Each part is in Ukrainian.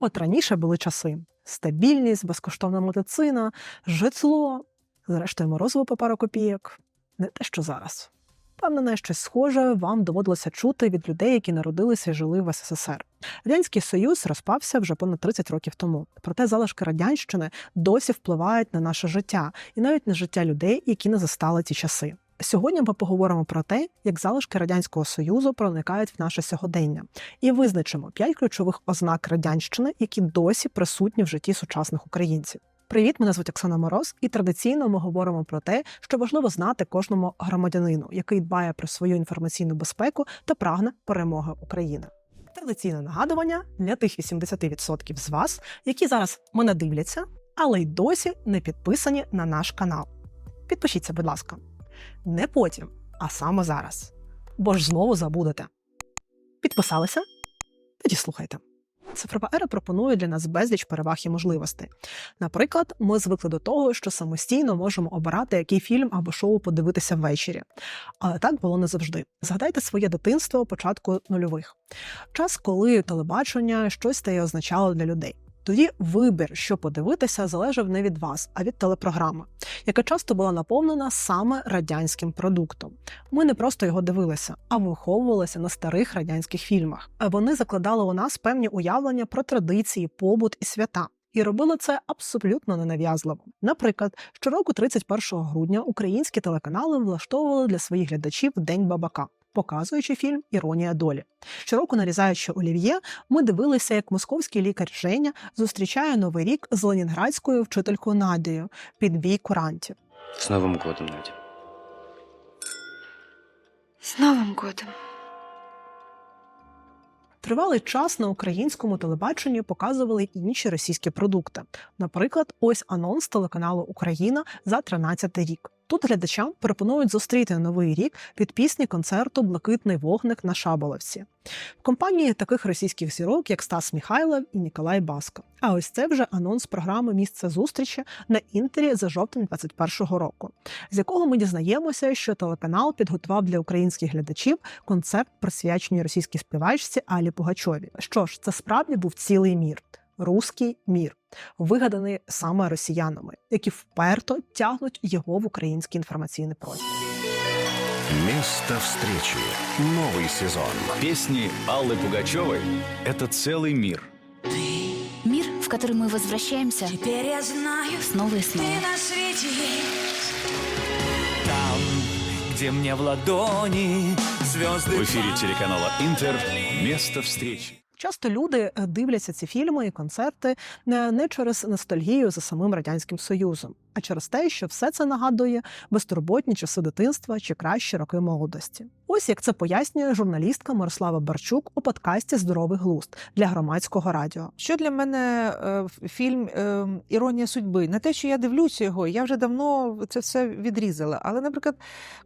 От раніше були часи: стабільність, безкоштовна медицина, житло, зрештою, морозиво по пару копійок. Не те, що зараз. Впевнена, щось схоже вам доводилося чути від людей, які народилися і жили в СССР. Радянський Союз розпався вже понад 30 років тому. Проте залишки радянщини досі впливають на наше життя і навіть на життя людей, які не застали ті часи. Сьогодні ми поговоримо про те, як залишки радянського союзу проникають в наше сьогодення, і визначимо п'ять ключових ознак радянщини, які досі присутні в житті сучасних українців. Привіт, мене звуть Оксана Мороз, і традиційно ми говоримо про те, що важливо знати кожному громадянину, який дбає про свою інформаційну безпеку та прагне перемоги України. Традиційне нагадування для тих 80% з вас, які зараз мене дивляться, але й досі не підписані на наш канал. Підпишіться, будь ласка, не потім, а саме зараз. Бо ж знову забудете. Підписалися? Тоді слухайте. Цифрова ера пропонує для нас безліч переваг і можливостей. Наприклад, ми звикли до того, що самостійно можемо обирати, який фільм або шоу подивитися ввечері. Але так було не завжди. Згадайте своє дитинство початку нульових. Час, коли телебачення щось стає означало для людей. Тоді вибір, що подивитися, залежав не від вас, а від телепрограми, яка часто була наповнена саме радянським продуктом. Ми не просто його дивилися, а виховувалися на старих радянських фільмах. Вони закладали у нас певні уявлення про традиції, побут і свята. І робили це абсолютно ненав'язливо. Наприклад, щороку, 31 грудня, українські телеканали влаштовували для своїх глядачів День бабака, показуючи фільм Іронія долі. Щороку, нарізаючи олів'є, ми дивилися, як московський лікар Женя зустрічає новий рік з ленінградською вчителькою Надією під бій курантів. С Новым годом, Надя. С Новым годом. Тривалий час на українському телебаченні показували й інші російські продукти. Наприклад, ось анонс телеканалу Україна за 13 рік. Тут глядачам пропонують зустріти новий рік під пісні концерту Блакитний вогник на Шаболовці в компанії таких російських зірок, як Стас Міхайлов і Ніколай Баско. А ось це вже анонс програми Місце зустрічі на інтері за жовтень 21-го року, з якого ми дізнаємося, що телеканал підготував для українських глядачів концерт, присвячений російській співачці Алі Пугачові. Що ж, це справді був цілий мір. Руський мір, вигаданий саме росіянами, які вперто тягнуть його в український інформаційний простір. Место встречи. Новый сезон. Песни Аллы Пугачевой – это целый мир. Мир, в который мы возвращаемся Теперь я знаю, снова и снова. ты на свете есть. Там, где мне в ладони звезды В эфире телеканала «Интер» «Место встречи». Часто люди е, дивляться ці фільми і концерти не, не через ностальгію за самим радянським союзом, а через те, що все це нагадує безтурботні часи дитинства чи кращі роки молодості. Ось як це пояснює журналістка Мирослава Барчук у подкасті Здоровий глузд для громадського радіо. Що для мене е, фільм е, Іронія судьби? Не те, що я дивлюся його, я вже давно це все відрізала. Але, наприклад,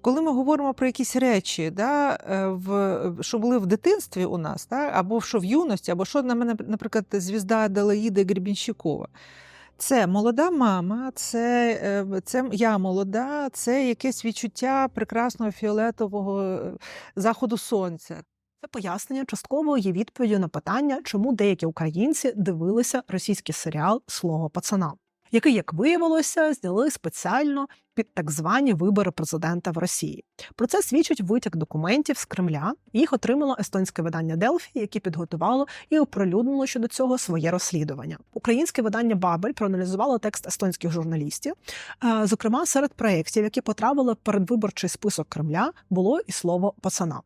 коли ми говоримо про якісь речі, да, е, в, що були в дитинстві у нас, да, або що в юності, або що на мене, наприклад, звізда Аделаїди Гребінщикова. Це молода мама, це, е, це я молода, це якесь відчуття прекрасного фіолетового е, заходу сонця. Це пояснення частково є відповіддю на питання, чому деякі українці дивилися російський серіал Слово пацана, який, як виявилося, зняли спеціально під так звані вибори президента в Росії. Про це свідчить витяк документів з Кремля. Їх отримало естонське видання Делфі, яке підготувало і оприлюднило щодо цього своє розслідування. Українське видання Бабель проаналізувало текст естонських журналістів. Е, Зокрема, серед проєктів, які потрапили в передвиборчий список Кремля, було і слово пацана.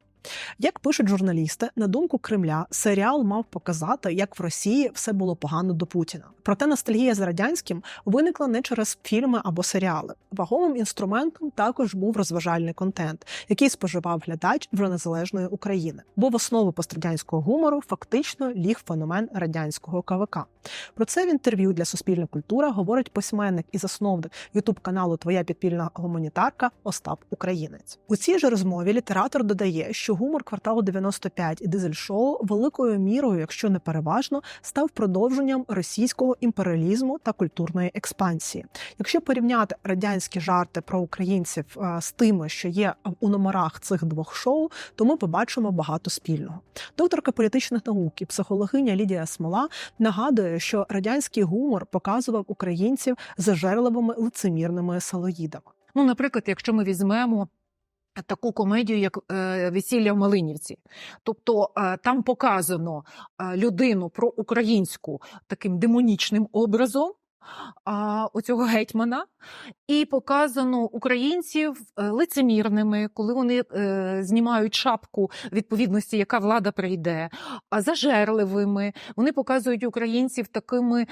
Як пишуть журналісти, на думку Кремля, серіал мав показати, як в Росії все було погано до Путіна. Проте ностальгія за радянським виникла не через фільми або серіали. Ваговим інструментом також був розважальний контент, який споживав глядач вже незалежної України. Бо в основу пострадянського гумору фактично ліг феномен радянського КВК. Про це в інтерв'ю для Суспільна культура говорить письменник і засновник ютуб каналу Твоя підпільна гуманітарка Остап Українець. У цій же розмові літератор додає, що гумор кварталу 95 і дизель-шоу великою мірою, якщо не переважно, став продовженням російського імперіалізму та культурної експансії. Якщо порівняти радянські жарти про українців е, з тими, що є у номерах цих двох шоу, то ми побачимо багато спільного. Докторка політичних наук і психологиня Лідія Смола нагадує, що радянський гумор показував українців зажерливими лицемірними салоїдами. Ну, наприклад, якщо ми візьмемо таку комедію, як е, Весілля в Малинівці, тобто е, там показано е, людину про українську таким демонічним образом. А оцього гетьмана, і показано українців лицемірними, коли вони знімають шапку відповідності, яка влада прийде, а зажерливими. Вони показують українців такими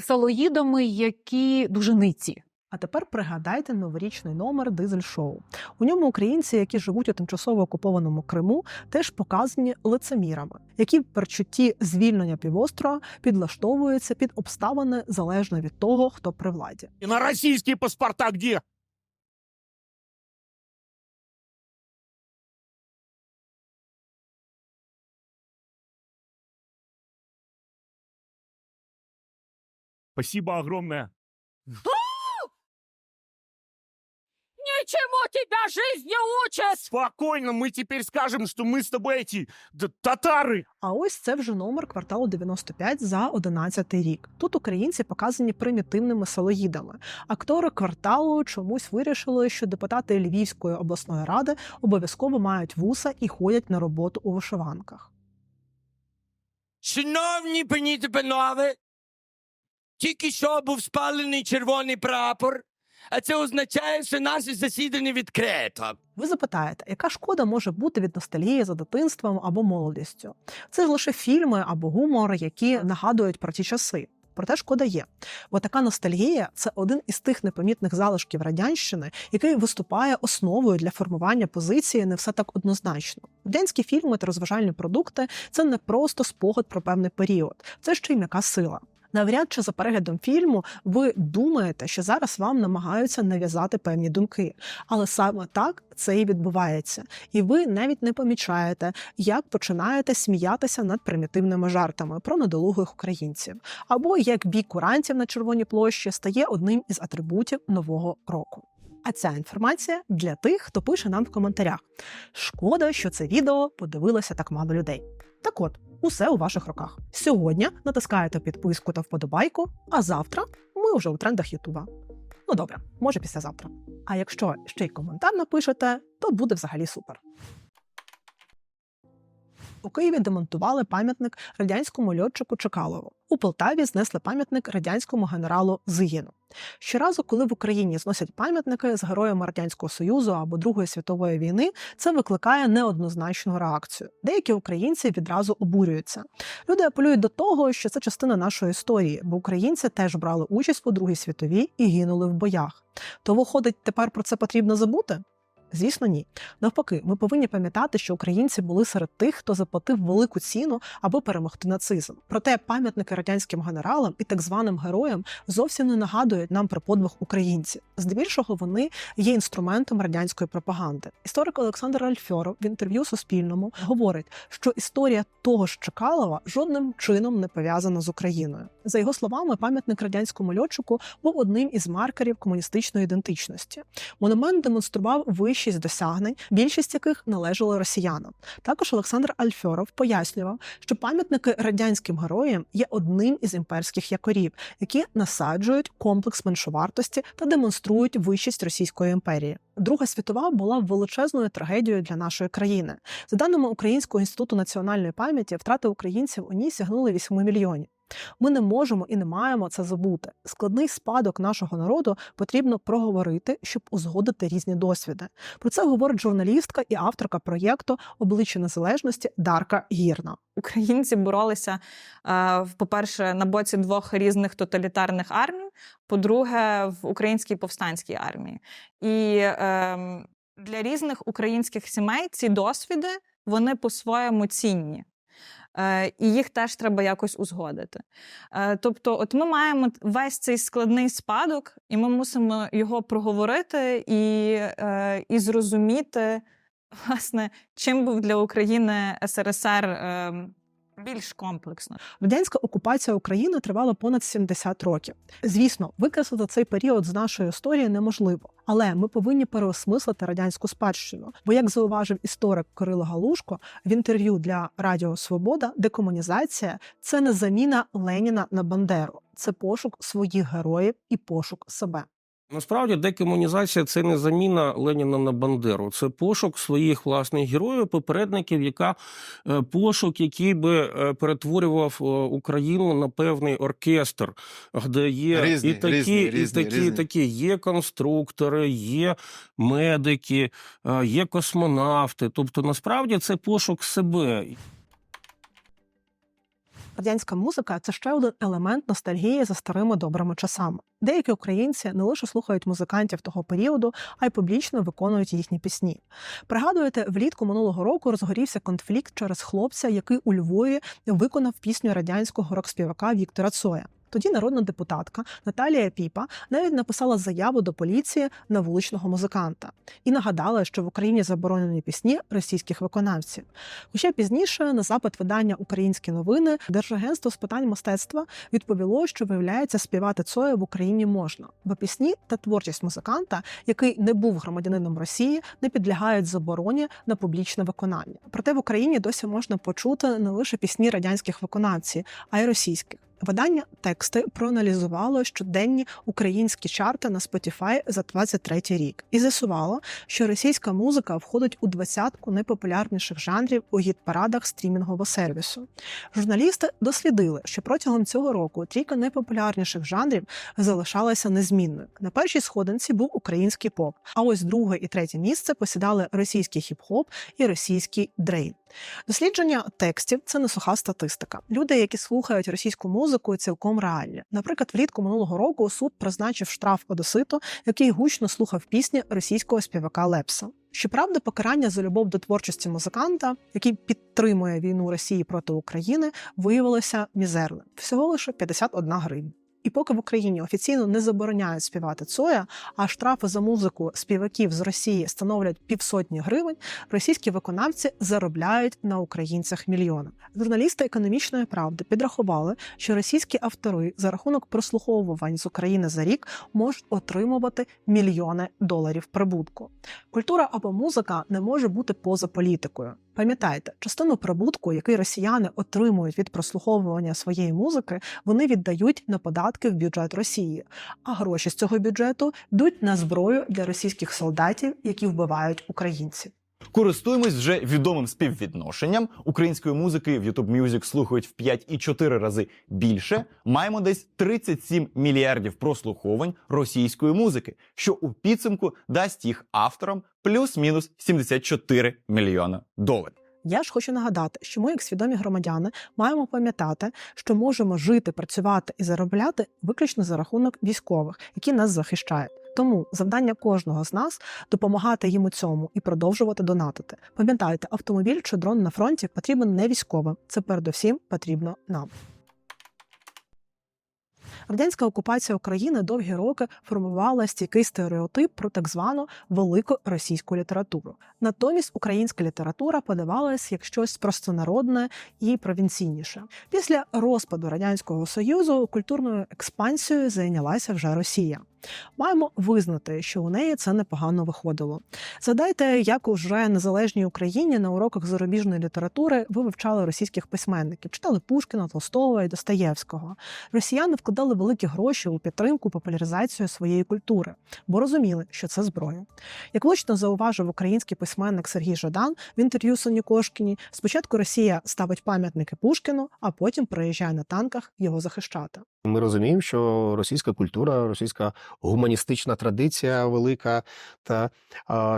салоїдами, які дуже ниці. А тепер пригадайте новорічний номер дизель-шоу. У ньому українці, які живуть у тимчасово окупованому Криму, теж показані лицемірами, які в перчутті звільнення півострова підлаштовуються під обставини залежно від того, хто при владі. И на российские паспорта где? Спасибо огромное Ничему тебя жизнь не учит! Спокойно, мы теперь скажем, что мы с тобой эти д- татары. А ось це вже номер кварталу 95 за 11 рік. Тут українці показані примітивними салоїдами. Актори кварталу чомусь вирішили, що депутати Львівської обласної ради обов'язково мають вуса і ходять на роботу у вишиванках. Шановні пані та панове, тільки що був спалений червоний прапор, а це означає, що наше засідання відкрито. Ви запитаєте, яка шкода може бути від ностальгії за дитинством або молодістю? Це ж лише фільми або гумор, які нагадують про ті часи. Проте шкода є, бо така ностальгія це один із тих непомітних залишків радянщини, який виступає основою для формування позиції не все так однозначно. Радянські фільми та розважальні продукти це не просто спогад про певний період, це ще й м'яка сила. Навряд чи за переглядом фільму ви думаєте, що зараз вам намагаються нав'язати певні думки, але саме так це і відбувається, і ви навіть не помічаєте, як починаєте сміятися над примітивними жартами про недолугих українців, або як бій курантів на червоній площі стає одним із атрибутів нового року. А ця інформація для тих, хто пише нам в коментарях. Шкода, що це відео подивилося так мало людей. Так от, усе у ваших руках. Сьогодні натискаєте підписку та вподобайку, а завтра ми вже у трендах Ютуба. Ну добре, може післязавтра. А якщо ще й коментар напишете, то буде взагалі супер. У Києві демонтували пам'ятник радянському льотчику Чекалову. У Полтаві знесли пам'ятник радянському генералу Зигіну. Щоразу, коли в Україні зносять пам'ятники з героями Радянського Союзу або Другої світової війни, це викликає неоднозначну реакцію. Деякі українці відразу обурюються. Люди апелюють до того, що це частина нашої історії, бо українці теж брали участь у Другій світовій і гинули в боях. То виходить, тепер про це потрібно забути? Звісно, ні. Навпаки, ми повинні пам'ятати, що українці були серед тих, хто заплатив велику ціну, аби перемогти нацизм. Проте пам'ятники радянським генералам і так званим героям зовсім не нагадують нам про подвиг українців. Здебільшого вони є інструментом радянської пропаганди. Історик Олександр Альфьоров в інтерв'ю Суспільному говорить, що історія того ж Чекалова жодним чином не пов'язана з Україною. За його словами, пам'ятник радянському льотчику був одним із маркерів комуністичної ідентичності. Монумент демонстрував вищість досягнень, більшість яких належали росіянам. Також Олександр Альфьоров пояснював, що пам'ятники радянським героям є одним із імперських якорів, які насаджують комплекс меншовартості та демонструють вищість Російської імперії. Друга світова була величезною трагедією для нашої країни. За даними Українського інституту національної пам'яті, втрати українців у ній сягнули 8 мільйонів. Ми не можемо і не маємо це забути. Складний спадок нашого народу потрібно проговорити, щоб узгодити різні досвіди. Про це говорить журналістка і авторка проєкту Обличчя незалежності Дарка Гірна. Українці боролися, е, по-перше, на боці двох різних тоталітарних армій, по-друге, в українській повстанській армії. І ем, для різних українських сімей ці досвіди вони по-своєму цінні. Е, і їх теж треба якось узгодити. Е, тобто, от ми маємо весь цей складний спадок, і ми мусимо його проговорити і, е, і зрозуміти, власне, чим був для України СРСР більш комплексно. Радянська окупація України тривала понад 70 років. Звісно, викреслити цей період з нашої історії неможливо, але ми повинні переосмислити радянську спадщину. Бо, як зауважив історик Кирило Галушко в інтерв'ю для Радіо Свобода, декомунізація це не заміна Леніна на Бандеру, це пошук своїх героїв і пошук себе. Насправді декомунізація це не заміна Леніна на Бандеру, це пошук своїх власних героїв, попередників, яка е, пошук, який би е, перетворював е, Україну на певний оркестр, де є Різні, і такі, різні, і різні, такі, різні. такі є конструктори, є медики, є космонавти. Тобто, насправді це пошук себе. Радянська музика це ще один елемент ностальгії за старими добрими часами. Деякі українці не лише слухають музикантів того періоду, а й публічно виконують їхні пісні. Пригадуєте, влітку минулого року розгорівся конфлікт через хлопця, який у Львові виконав пісню радянського рок-співака Віктора Цоя. Тоді народна депутатка Наталія Піпа навіть написала заяву до поліції на вуличного музиканта і нагадала, що в Україні заборонені пісні російських виконавців. Хоча пізніше на запит видання Українські новини Держагентство з питань мистецтва відповіло, що виявляється співати Цоя в Україні можна, бо пісні та творчість музиканта, який не був громадянином Росії, не підлягають забороні на публічне виконання. Проте в Україні досі можна почути не лише пісні радянських виконавців, а й російських. Видання тексти проаналізувало щоденні українські чарти на Spotify за 23 рік і з'ясувало, що російська музика входить у двадцятку найпопулярніших жанрів у гіт-парадах стрімінгового сервісу. Журналісти дослідили, що протягом цього року трійка найпопулярніших жанрів залишалася незмінною. На першій сходинці був український поп, а ось друге і третє місце посідали російський хіп-хоп і російський дрейн. Дослідження текстів це не суха статистика. Люди, які слухають російську музику, цілком реальні. Наприклад, влітку минулого року суд призначив штраф Одеситу, який гучно слухав пісні російського співака Лепса. Щоправда, покарання за любов до творчості музиканта, який підтримує війну Росії проти України, виявилося мізерним всього лише 51 гривня. І поки в Україні офіційно не забороняють співати Цоя, а штрафи за музику співаків з Росії становлять півсотні гривень, російські виконавці заробляють на українцях мільйони. Журналісти економічної правди підрахували, що російські автори за рахунок прослуховувань з України за рік можуть отримувати мільйони доларів прибутку. Культура або музика не може бути поза політикою. Пам'ятайте, частину прибутку, який росіяни отримують від прослуховування своєї музики, вони віддають на податки в бюджет Росії. А гроші з цього бюджету йдуть на зброю для російських солдатів, які вбивають українців. Користуємось вже відомим співвідношенням. Української музики в YouTube Music слухають в 5,4 рази більше. Маємо десь 37 мільярдів прослуховань російської музики, що у підсумку дасть їх авторам плюс-мінус 74 мільйона доларів. Я ж хочу нагадати, що ми, як свідомі громадяни, маємо пам'ятати, що можемо жити, працювати і заробляти виключно за рахунок військових, які нас захищають. Тому завдання кожного з нас допомагати їм у цьому і продовжувати донатити. Пам'ятайте, автомобіль чи дрон на фронті потрібен не військовим. Це передусім потрібно нам. Радянська окупація України довгі роки формувала стійкий стереотип про так звану велику російську літературу. Натомість українська література подавалась як щось простонародне і провінційніше. Після розпаду радянського союзу культурною експансією зайнялася вже Росія. Маємо визнати, що у неї це непогано виходило. Згадайте, як уже незалежній Україні на уроках зарубіжної літератури ви вивчали російських письменників, читали Пушкіна, Толстого і Достоєвського. Росіяни вкладали великі гроші у підтримку, популяризацію своєї культури, бо розуміли, що це зброя. Як влучно зауважив український письменник Сергій Жадан в інтерв'ю Соні Кошкіні, спочатку Росія ставить пам'ятники Пушкіну, а потім приїжджає на танках його захищати. Ми розуміємо, що російська культура, російська гуманістична традиція велика, та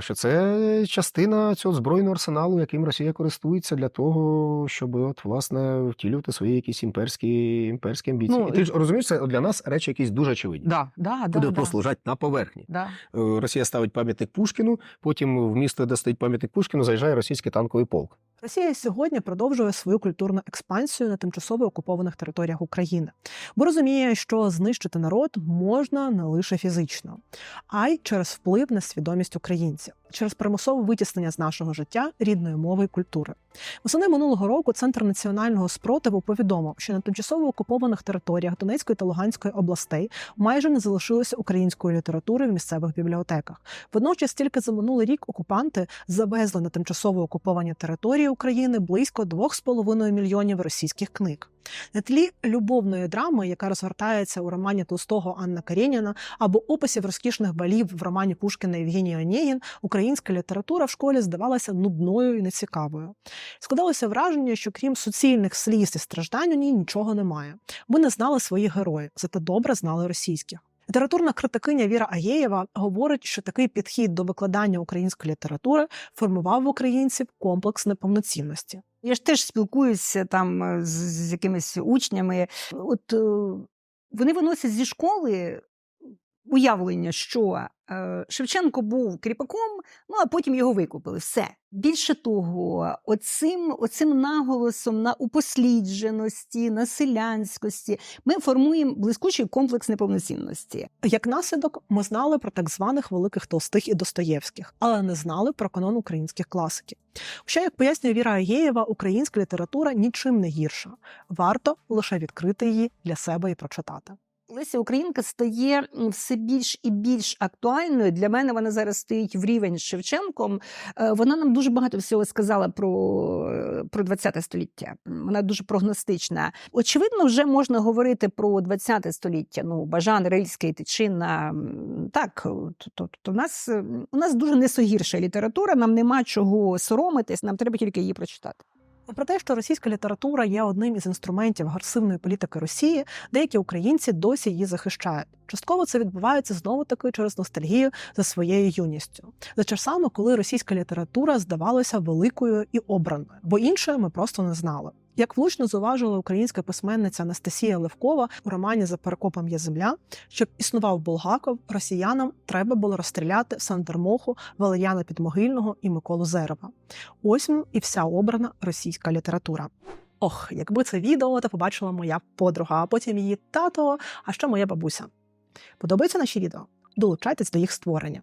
що це частина цього збройного арсеналу, яким Росія користується для того, щоб от власне втілювати свої якісь імперські імперські амбіції. Ну, і ти ж розумієш, це для нас речі якісь дуже очевидні. Да, да, да, да. просто лежать на поверхні. Да. Е, Росія ставить пам'ятник Пушкіну, потім в місто, де стоїть пам'ятник Пушкіну, заїжджає російський танковий полк. Росія сьогодні продовжує свою культурну експансію на тимчасово окупованих територіях України, бо розуміє, що знищити народ можна не лише фізично, а й через вплив на свідомість українців, через примусове витіснення з нашого життя рідної мови і культури. Восени минулого року Центр національного спротиву повідомив, що на тимчасово окупованих територіях Донецької та Луганської областей майже не залишилося української літератури в місцевих бібліотеках. Водночас, тільки за минулий рік окупанти завезли на тимчасово окуповані території України близько 2,5 мільйонів російських книг. На тлі любовної драми, яка розгортається у романі Толстого Анна Карєніна, або описів розкішних балів в романі Пушкіна Євгенія Онєгін, українська література в школі здавалася нудною і нецікавою. Складалося враження, що крім суцільних сліз і страждань у ній нічого немає. Ми не знали своїх героїв, зате добре знали російських. Літературна критикиня Віра Аєєва говорить, що такий підхід до викладання української літератури формував в українців комплекс неповноцінності. Я ж теж спілкуюся там е, з, з якимись учнями. От е, вони виносять зі школи уявлення, що Шевченко був кріпаком, ну а потім його викупили. Все. Більше того, оцим, оцим наголосом на упослідженості, на селянськості ми формуємо блискучий комплекс неповноцінності. Як наслідок, ми знали про так званих великих толстих і Достоєвських, але не знали про канон українських класиків. Хоча, як пояснює Віра Агєєва, українська література нічим не гірша. Варто лише відкрити її для себе і прочитати. Леся Українка стає все більш і більш актуальною. Для мене вона зараз стоїть в рівень з Шевченком. Е, Вона нам дуже багато всього сказала про, е, про 20 століття. Вона дуже прогностична. Очевидно, вже можна говорити про 20 століття. Ну, Бажан, Рильський, Тичина. Так, тобто, у нас е, у нас дуже несогірша література. Нам нема чого соромитись, нам треба тільки її прочитати. Про те, що російська література є одним із інструментів агресивної політики Росії, деякі українці досі її захищають. Частково це відбувається знову таки через ностальгію за своєю юністю, за часами, коли російська література здавалася великою і обраною, бо іншої ми просто не знали. Як влучно зауважила українська письменниця Анастасія Левкова у романі За перекопом є земля, щоб існував Булгаков, росіянам треба було розстріляти Сандермоху, Валер'яна Підмогильного і Миколу Зерова. Ось і вся обрана російська література. Ох, якби це відео та побачила моя подруга, а потім її тато, а ще моя бабуся. Подобаються наші відео? Долучайтесь до їх створення.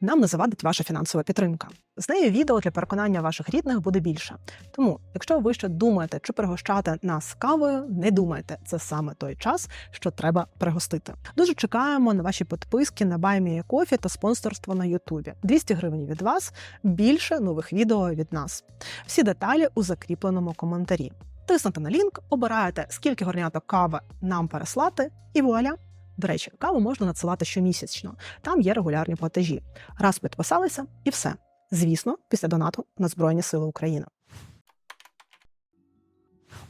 Нам не завадить ваша фінансова підтримка. З нею відео для переконання ваших рідних буде більше. Тому, якщо ви ще думаєте, чи пригощати нас кавою, не думайте, це саме той час, що треба пригостити. Дуже чекаємо на ваші підписки на Баймія Кофі та спонсорство на Ютубі. 200 гривень від вас, більше нових відео від нас. Всі деталі у закріпленому коментарі. Тиснете на лінк, обираєте, скільки горняток кави нам переслати, і вуаля! До речі, каву можна надсилати щомісячно. Там є регулярні платежі. Раз підписалися, і все. Звісно, після донату на Збройні Сили України.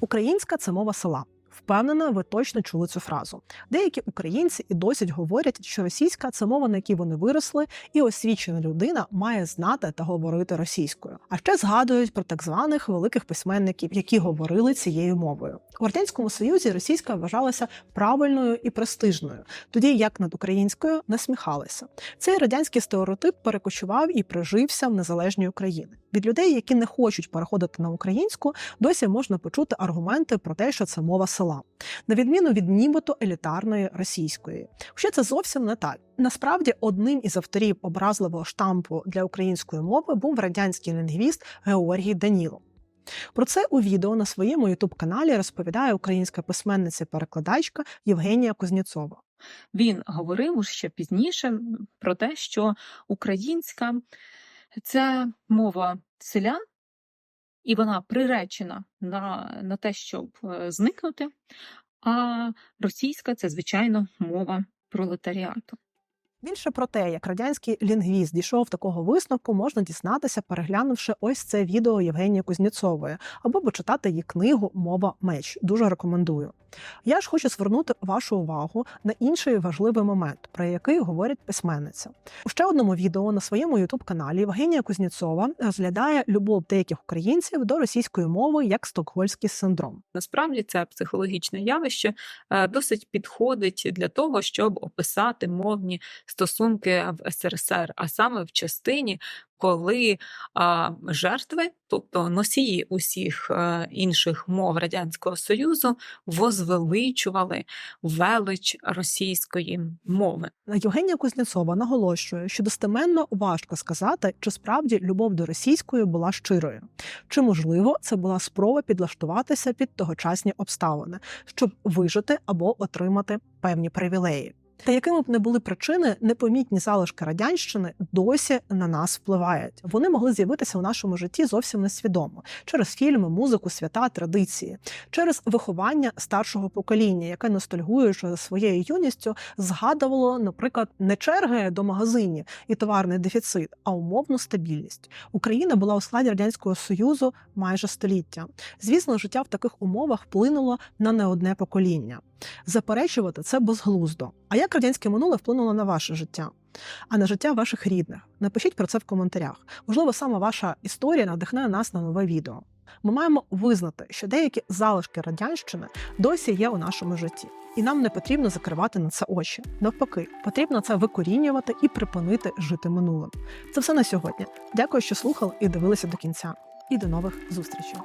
Українська це мова села. Впевнена, ви точно чули цю фразу. Деякі українці і досі говорять, що російська це мова, на якій вони виросли, і освічена людина має знати та говорити російською. А ще згадують про так званих великих письменників, які говорили цією мовою. У радянському союзі російська вважалася правильною і престижною, тоді як над українською насміхалися. Цей радянський стереотип перекочував і прижився в незалежній Україні. Від людей, які не хочуть переходити на українську, досі можна почути аргументи про те, що це мова села, на відміну від нібито елітарної російської. Хоча це зовсім не так. Насправді, одним із авторів образливого штампу для української мови був радянський лінгвіст Георгій Данілов. Про це у відео на своєму ютуб-каналі розповідає українська письменниця-перекладачка Євгенія Кузнєцова. Він говорив ще пізніше про те, що українська це мова селян, і вона приречена на, на те, щоб е, зникнути. А російська це, звичайно, мова пролетаріату. Більше про те, як радянський лінгвіст дійшов такого висновку, можна дізнатися, переглянувши ось це відео Євгенії Кузнєцової, або почитати її книгу Мова меч. Дуже рекомендую. Я ж хочу звернути вашу увагу на інший важливий момент, про який говорить письменниця. У ще одному відео на своєму ютуб каналі Євгенія Кузнєцова розглядає любов деяких українців до російської мови як стокгольський синдром. Насправді це психологічне явище е, досить підходить для того, щоб описати мовні стосунки в СРСР, а саме в частині, коли а, жертви, тобто носії усіх е, інших мов Радянського Союзу, возвеличували велич російської мови. Євгенія Кузнєцова наголошує, що достеменно важко сказати, чи справді любов до російської була щирою, чи можливо це була спроба підлаштуватися під тогочасні обставини, щоб вижити або отримати певні привілеї. Та якими б не були причини, непомітні залишки радянщини досі на нас впливають. Вони могли з'явитися у нашому житті зовсім несвідомо через фільми, музику, свята, традиції, через виховання старшого покоління, яке ностальгуючи за своєю юністю, згадувало, наприклад, не черги до магазинів і товарний дефіцит, а умовну стабільність. Україна була у складі радянського союзу майже століття. Звісно, життя в таких умовах вплинуло на не одне покоління. Заперечувати це безглуздо. А як радянське минуле вплинуло на ваше життя? А на життя ваших рідних? Напишіть про це в коментарях. Можливо, саме ваша історія надихне нас на нове відео. Ми маємо визнати, що деякі залишки радянщини досі є у нашому житті, і нам не потрібно закривати на це очі. Навпаки, потрібно це викорінювати і припинити жити минулим. Це все на сьогодні. Дякую, що слухали і дивилися до кінця. І до нових зустрічей.